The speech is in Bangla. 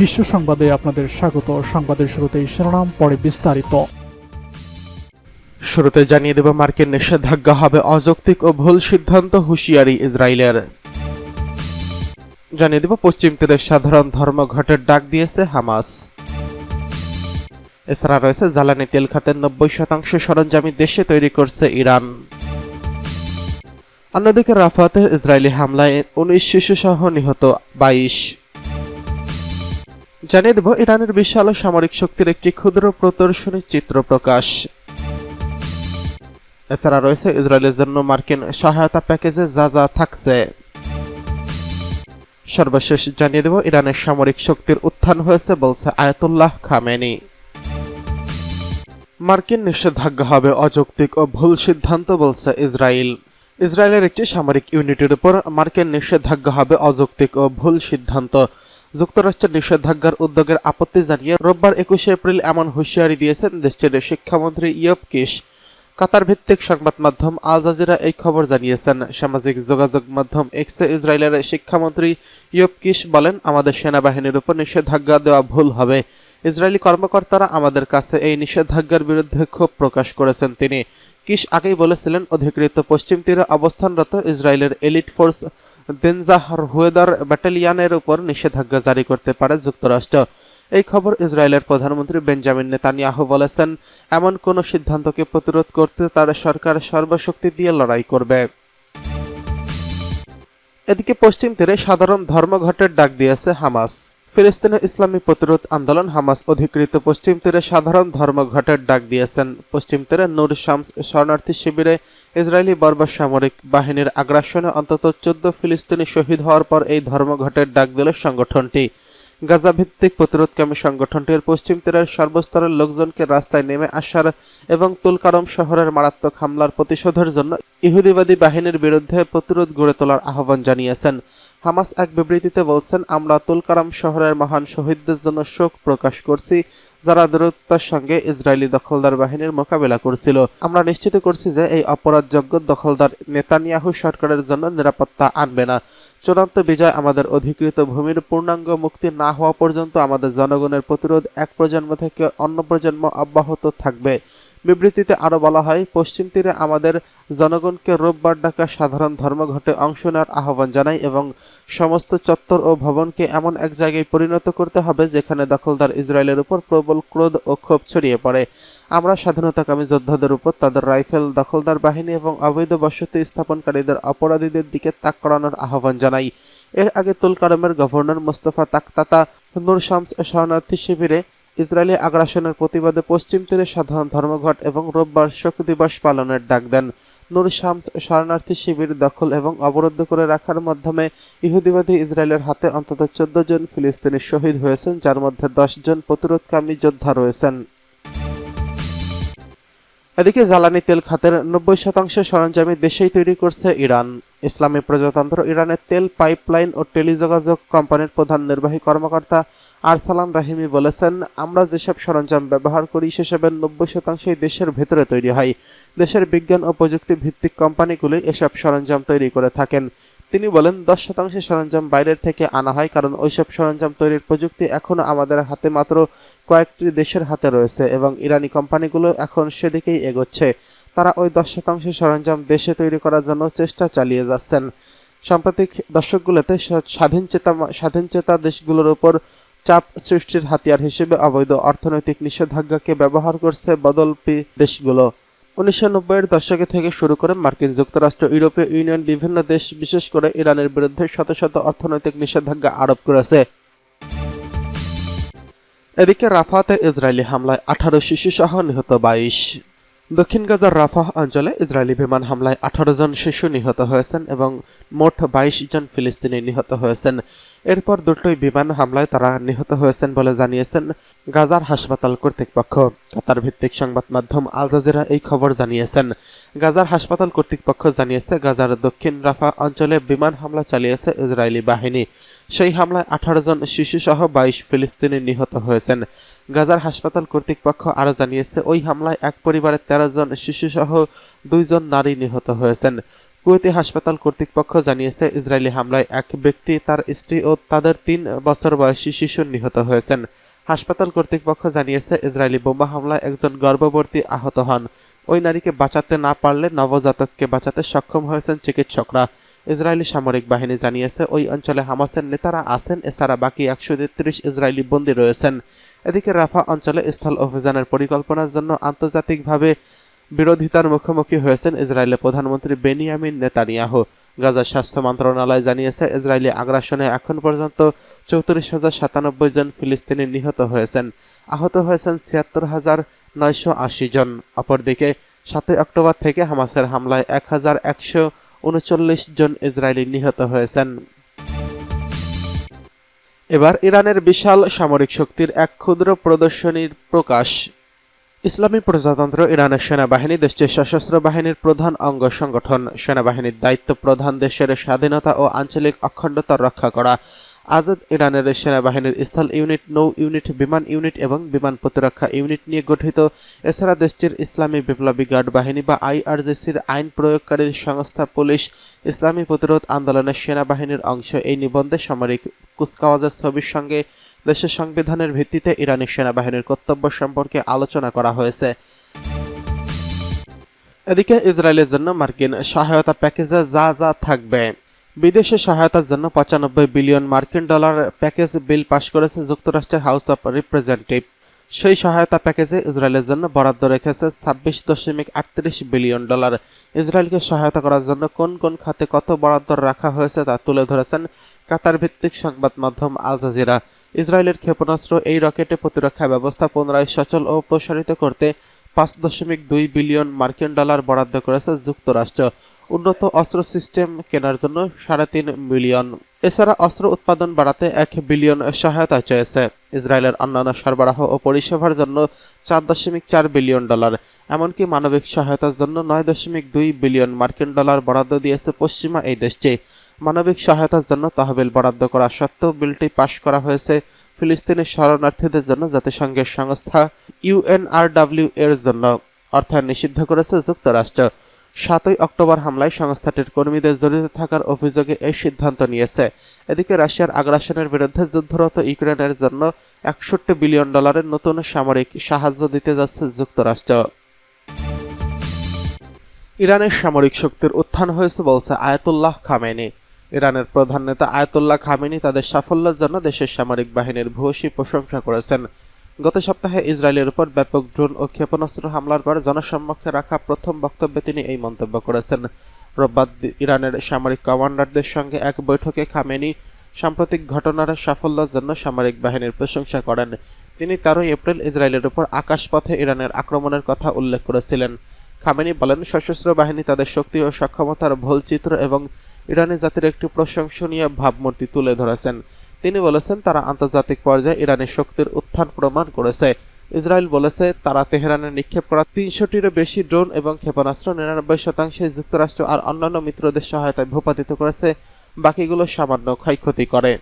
বিশ্ব সংবাদে আপনাদের স্বাগত। সংবাদের শুরুতেই শিরোনাম, পরে বিস্তারিত। শুরুতে জানিয়ে দেব, মার্কিন নিষেধাজ্ঞা হবে অযৌক্তিক ও ভুল সিদ্ধান্ত হুঁশিয়ারি ইসরায়েলের। জানিয়ে দেব, পশ্চিম তীরে সাধারণ ধর্মঘটের ডাক দিয়েছে হামাস। এছাড়া রয়েছে, জ্বালানি তেল খাতের নব্বই শতাংশ সরঞ্জামি দেশে তৈরি করছে ইরান। অন্যদিকে রাফাতে ইসরায়েলি হামলায় উনিশ শিশু সহ নিহত বাইশ। জানিয়ে দেব, ইরানের বিশাল সামরিক শক্তির একটি ক্ষুদ্র প্রদর্শনী চিত্র প্রকাশ। এছাড়া রয়েছে ইসরায়েলের জন্য মার্কিন সহায়তা প্যাকেজে যা যা থাকছে। সর্বশেষ জানিয়ে দেব, ইরানের সামরিক শক্তির উত্থান হয়েছে বলছে আয়াতুল্লাহ খামেনি। মার্কিন নিষেধাজ্ঞা হবে অযৌক্তিক ও ভুল সিদ্ধান্ত বলছে ইসরায়েল। ইসরায়েলের একটি সামরিক ইউনিটের উপর মার্কিন নিষেধাজ্ঞা হবে অযৌক্তিক ও ভুল সিদ্ধান্ত। যুক্তরাষ্ট্রের নিষেধাজ্ঞার উদ্যোগের আপত্তি জানিয়ে রোববার একুশে এপ্রিল এমন হুঁশিয়ারি দিয়েছেন দেশটির শিক্ষামন্ত্রী ইয়ব কিশ। কাতার ভিত্তিক সংবাদ মাধ্যম আল জাজিরা এই খবর জানিয়েছেন। সামাজিক যোগাযোগ মাধ্যম এক্সে ইসরায়েলের শিক্ষামন্ত্রী ইয়ব কিশ বলেন, আমাদের সেনাবাহিনীর উপর নিষেধাজ্ঞা দেওয়া ভুল হবে। ইসরায়েলি কর্মকর্তারা আমাদের কাছে এই নিষেধাজ্ঞার বিরুদ্ধে ক্ষোভ প্রকাশ করেছেন। তিনি কিশ আগেই বলেছিলেন, অধিকৃত পশ্চিম তীরে অবস্থানরত ইসরায়েলের এলিট ফোর্স দেনজাহ হুয়েদার ব্যাটালিয়ানের উপর নিষেধাজ্ঞা জারি করতে পারে যুক্তরাষ্ট্র। এই খবর ইসরায়েলের প্রধানমন্ত্রী বেঞ্জামিন নেতানিয়াহু বলেছেন, এমন কোন সিদ্ধান্তকে প্রতিরোধ করতে তার সরকার সর্বশক্তি দিয়ে লড়াই করবে। এদিকে পশ্চিম তীরে সাধারণ ধর্মঘটের ডাক দিয়েছে হামাস। ফিলিস্তিনের ইসলামী প্রতিরোধ আন্দোলন হামাস অধিকৃত পশ্চিম তীরে সাধারণ ধর্মঘটের ডাক দিয়েছেন। পশ্চিম তীরে নূর শামস শরণার্থী শিবিরে ইসরায়েলি বর্বর সামরিক বাহিনীর আগ্রাসনে অন্তত চোদ্দ ফিলিস্তিনি শহীদ হওয়ার পর এই ধর্মঘটের ডাক দিল সংগঠনটি। গাজা ভিত্তিক প্রতিরোধকামী সংগঠনটির পশ্চিম তীরের সর্বস্তরের লোকজনকে রাস্তায় নেমে আসার এবং তুলকারম শহরের মারাত্মক হামলার প্রতিশোধের জন্য ইহুদিবাদী বাহিনীর বিরুদ্ধে প্রতিরোধ গড়ে তোলার আহ্বান জানিয়েছেন। হামাস এক বিবৃতিতে বলছেন, আমরা তুলকারাম শহরের মহান শহীদদের জন্য শোক প্রকাশ করছি, যারা দূরত্বের সঙ্গে ইসরায়েলি দখলদার বাহিনীর মোকাবেলা করছিল। আমরা নিশ্চিত করছি যে এই অপরাধযোগ্য দখলদার নেতানিয়াহু সরকারের জন্য নিরাপত্তা আনবে না। চূড়ান্ত বিজয় আমাদের অধিকৃত ভূমির পূর্ণাঙ্গ মুক্তি না হওয়া পর্যন্ত আমাদের জনগণের প্রতিরোধ এক প্রজন্ম থেকে অন্য প্রজন্ম অব্যাহত থাকবে। বিবৃতিতে আরও বলা হয়, পশ্চিম তীরে আমাদের জনগণকে রোববার ডাকা সাধারণ ধর্মঘটে অংশ নেওয়ার আহ্বান জানাই এবং সমস্ত চত্বর ও ভবনকে এমন এক জায়গায় পরিণত করতে হবে যেখানে দখলদার ইসরায়েলের উপর প্রবল ক্রোধ ও ক্ষোভ ছড়িয়ে পড়ে। আমরা স্বাধীনতাকামী যোদ্ধাদের উপর তাদের রাইফেল, দখলদার বাহিনী এবং অবৈধ বসতি স্থাপনকারীদের অপরাধীদের দিকে তাক করানোর আহ্বান জানাই। এর আগে তুলকারমের গভর্নর মোস্তফা তাকতাতা, নূর শামস শরণার্থী শিবিরে ইসরায়েলি আগ্রাসনের প্রতিবাদে পশ্চিম তীরে সাধারণ ধর্মঘট এবং রোববার শোক দিবস পালনের ডাক দেন। নুর শামস শরণার্থী শিবির দখল এবং অবরুদ্ধ করে রাখার মাধ্যমে ইহুদিবাদী ইসরায়েলের হাতে অন্তত চোদ্দ জন ফিলিস্তিনি শহীদ হয়েছেন, যার মধ্যে দশ জন প্রতিরোধকামী যোদ্ধা রয়েছেন। এদিকে জ্বালানি তেল খাতের নব্বই শতাংশ সরঞ্জামই দেশেই তৈরি করছে ইরান। ইসলামী প্রজাতন্ত্র ইরানের তেল পাইপলাইন ও টেলিযোগাযোগ কোম্পানির প্রধান নির্বাহী কর্মকর্তা আরসালান রাহিমি বলেছেন, আমরা যেসব সরঞ্জাম ব্যবহার করি, সেসবের নব্বই শতাংশই দেশের ভেতরে তৈরি হয়। দেশের বিজ্ঞান ও প্রযুক্তি ভিত্তিক কোম্পানিগুলি এসব সরঞ্জাম তৈরি করে থাকেন। তিনি বলেন, দশ শতাংশ সরঞ্জাম বাইরের থেকে আনা হয়, কারণ ওইসব সরঞ্জাম তৈরির প্রযুক্তি এখনও আমাদের হাতে মাত্র কয়েকটি দেশের হাতে রয়েছে এবং ইরানি কোম্পানিগুলো এখন সেদিকেই এগোচ্ছে। তারা ওই দশ শতাংশ সরঞ্জাম দেশে তৈরি করার জন্য চেষ্টা চালিয়ে যাচ্ছেন। সাম্প্রতিক দশকগুলোতে স্বাধীন চেতা স্বাধীন চেতা দেশগুলোর উপর চাপ সৃষ্টির হাতিয়ার হিসেবে অবৈধ অর্থনৈতিক নিষেধাজ্ঞাকে ব্যবহার করছে বদলপি দেশগুলো। উনিশশো নব্বইয়ের দশকে থেকে শুরু করে মার্কিন যুক্তরাষ্ট্র, ইউরোপীয় ইউনিয়ন, বিভিন্ন দেশ, বিশেষ করে ইরানের বিরুদ্ধে শত শত অর্থনৈতিক নিষেধাজ্ঞা আরোপ করেছে। এদিকে রাফাতে ইসরায়েলি হামলায় আঠারো শিশু সহ নিহত বাইশ। দক্ষিণ গাজার রাফাহ অঞ্চলে ইসরায়েলি বিমান হামলায় আঠারো জন শিশু নিহত হয়েছেন এবং মোট বাইশ জন ফিলিস্তিনি নিহত হয়েছেন। এরপর দুটোই বিমান হামলায় তারা নিহত হয়েছেন বলে জানিয়েছেন গাজার হাসপাতাল কর্তৃপক্ষ। কাতার ভিত্তিক সংবাদ মাধ্যম আল জাজিরা এই খবর জানিয়েছেন। গাজার হাসপাতাল কর্তৃপক্ষ জানিয়েছে, গাজার দক্ষিণ রাফা অঞ্চলে বিমান হামলা চালিয়েছে ইসরায়েলি বাহিনী। সেই হামলায় আঠারো জন শিশু সহ বাইশ ফিলিস্তিনি নিহত হয়েছেন। গাজার হাসপাতাল কর্তৃপক্ষ আরও জানিয়েছে, ওই হামলায় এক পরিবারের তেরো জন শিশু সহ দুইজন নারী নিহত হয়েছেন। কুয়েতি হাসপাতাল কর্তৃপক্ষ জানিয়েছে, ইসরায়েলি হামলায় এক ব্যক্তি, তার স্ত্রী ও তাদের তিন বছর বয়সী শিশু নিহত হয়েছেন। হাসপাতাল কর্তৃপক্ষ জানিয়েছে, ইসরায়েলি বোমা হামলায় একজন গর্ভবতী আহত হন। ওই নারীকে বাঁচাতে না পারলে নবজাতককে বাঁচাতে সক্ষম হয়েছেন চিকিৎসকরা। ইসরায়েলি সামরিক বাহিনী জানিয়েছে, ওই অঞ্চলে হামাসের নেতারা আছেন, এছাড়া বাকি একশো তেত্রিশ ইসরায়েলি বন্দী রয়েছেন। এদিকে রাফা অঞ্চলে স্থল অভিযানের পরিকল্পনার জন্য আন্তর্জাতিকভাবে বিরোধিতার মুখোমুখি হয়েছেন ইসরায়েলের প্রধানমন্ত্রী বেনিয়ামিন নেতানিয়াহু। গাজার স্বাস্থ্য মন্ত্রণালয় জানিয়েছে, ইসরায়েলি আগ্রাসনে এখন পর্যন্ত চৌত্রিশ হাজার সাতানব্বই জন ফিলিস্তিনি নিহত হয়েছেন। আহত হয়েছেন ছিয়াত্তর হাজার নয়শো আশি জন। অপরদিকে, সাতই অক্টোবর থেকে হামাসের হামলায় এক হাজার একশো উনচল্লিশ জন ইসরায়েলি নিহত হয়েছেন। এবার ইরানের বিশাল সামরিক শক্তির এক ক্ষুদ্র প্রদর্শনীর প্রকাশ। ইসলামী প্রজাতন্ত্র ইরানের সেনাবাহিনী দেশটির সশস্ত্র বাহিনীর প্রধান অঙ্গ সংগঠন। সেনাবাহিনীর দায়িত্ব প্রধান দেশের স্বাধীনতা ও আঞ্চলিক অখণ্ডতা রক্ষা করা। আজাদ ইরানের সেনাবাহিনীর স্থল ইউনিট, নৌ ইউনিট, বিমান ইউনিট এবং বিমান প্রতিরক্ষা ইউনিট নিয়ে গঠিত। এছাড়া দেশটির ইসলামী বিপ্লবী গার্ড বাহিনী বা আইআরজিসির আইন প্রয়োগকারী সংস্থা পুলিশ ইসলামী প্রতিরোধ আন্দোলনের সেনাবাহিনীর অংশ। এই নিবন্ধে সামরিক কুচকাওয়াজের ছবির সঙ্গে দেশের সংবিধানের ভিত্তিতে ইরানি সেনাবাহিনীর কর্তব্য সম্পর্কে আলোচনা করা হয়েছে। এদিকে ইসরায়েলের জন্য মার্কিন সহায়তা প্যাকেজে যা যা থাকবে। বিদেশে সহায়তার জন্য পঁচানব্বই বিলিয়ন মার্কিন ডলার প্যাকেজ বিল পাশ করেছে যুক্তরাষ্ট্রের হাউস অব রিপ্রেজেন্টেটিভ। সেই সহায়তা প্যাকেজে ইসরায়েলের জন্য বরাদ্দ রেখেছে ছাব্বিশ দশমিক আটত্রিশ বিলিয়ন ডলার। ইসরায়েলকে সহায়তা করার জন্য কোন কোন খাতে কত বরাদ্দ রাখা হয়েছে তা তুলে ধরেছেন কাতার ভিত্তিক সংবাদ মাধ্যম আল জাজিরা। ইসরায়েলের ক্ষেপণাস্ত্র এই রকেটে প্রতিরক্ষা ব্যবস্থা পুনরায় সচল ও প্রসারিত করতে পাঁচ দশমিক দুই বিলিয়ন মার্কিন ডলার বরাদ্দ করেছে যুক্তরাষ্ট্র। উন্নত অস্ত্র সিস্টেম কেনার জন্য সাড়ে তিন মিলিয়ন। এছাড়া অস্ত্র উৎপাদন বাড়াতে এক বিলিয়ন সহায়তা চেয়েছে। ইসরায়েলের অন্যান্য সরবরাহ ও পরিষেবার জন্য চার দশমিক চার বিলিয়ন ডলার, এমনকি মানবিক সহায়তার জন্য নয় দশমিক দুই বিলিয়ন মার্কিন ডলার বরাদ্দ দিয়েছে পশ্চিমা এই দেশটি। মানবিক সহায়তার জন্য তহবিল বরাদ্দ করা সত্ত্বেও বিলটি পাশ করা হয়েছে ফিলিস্তিনের শরণার্থীদের জন্য জাতিসংঘের সংস্থা ইউএনআরডব্লিউ এর জন্য। অর্থায়ন নিষিদ্ধ করেছে যুক্তরাষ্ট্র। সাতই অক্টোবর হামলায় সংস্থাটির কর্মীদের জড়িত থাকার অভিযোগে এই সিদ্ধান্ত নিয়েছে। এদিকে রাশিয়ার আগ্রাসনের বিরুদ্ধে যুদ্ধরত ইউক্রেনের জন্য একষট্টি বিলিয়ন ডলারের নতুন সামরিক সাহায্য দিতে যাচ্ছে যুক্তরাষ্ট্র। ইরানের সামরিক শক্তির উত্থান হয়েছে বলছে আয়াতুল্লাহ খামেনি। ইরানের প্রধান নেতা আয়াতুল্লাহ খামেনি তাদের সাফল্যের জন্য দেশের সামরিক বাহিনীর ভূয়সী প্রশংসা করেছেন। গত সপ্তাহে ইসরায়েলের উপর ব্যাপক ড্রোন ও ক্ষেপণাস্ত্র হামলার পর জনসম্মুখে রাখা প্রথম বক্তব্যে তিনি এই মন্তব্য করেছেন। রোববার ইরানের সামরিক কমান্ডারদের সঙ্গে এক বৈঠকে খামেনি সাম্প্রতিক ঘটনার সাফল্যের জন্য সামরিক বাহিনীর প্রশংসা করেন। তিনি তেরোই এপ্রিল ইসরায়েলের উপর আকাশপথে ইরানের আক্রমণের কথা উল্লেখ করেছিলেন। খামেনি বলেন, সশস্ত্র বাহিনী তাদের শক্তি ও সক্ষমতার ভুলচিত্র এবং ইরানি জাতির একটি প্রশংসনীয় ভাবমূর্তি তুলে ধরেছেন। তিনি বলেছেন, তারা আন্তর্জাতিক পর্যায়ে ইরানের শক্তির উত্থান প্রমাণ করেছে। ইসরায়েল বলেছে, তারা তেহরানে নিক্ষেপ করা তিনশোটিরও বেশি ড্রোন এবং ক্ষেপণাস্ত্র নিরানব্বই শতাংশে যুক্তরাষ্ট্র আর অন্যান্য মিত্রদের সহায়তায় ভূপাতিত করেছে। বাকিগুলো সামান্য ক্ষয়ক্ষতি করে।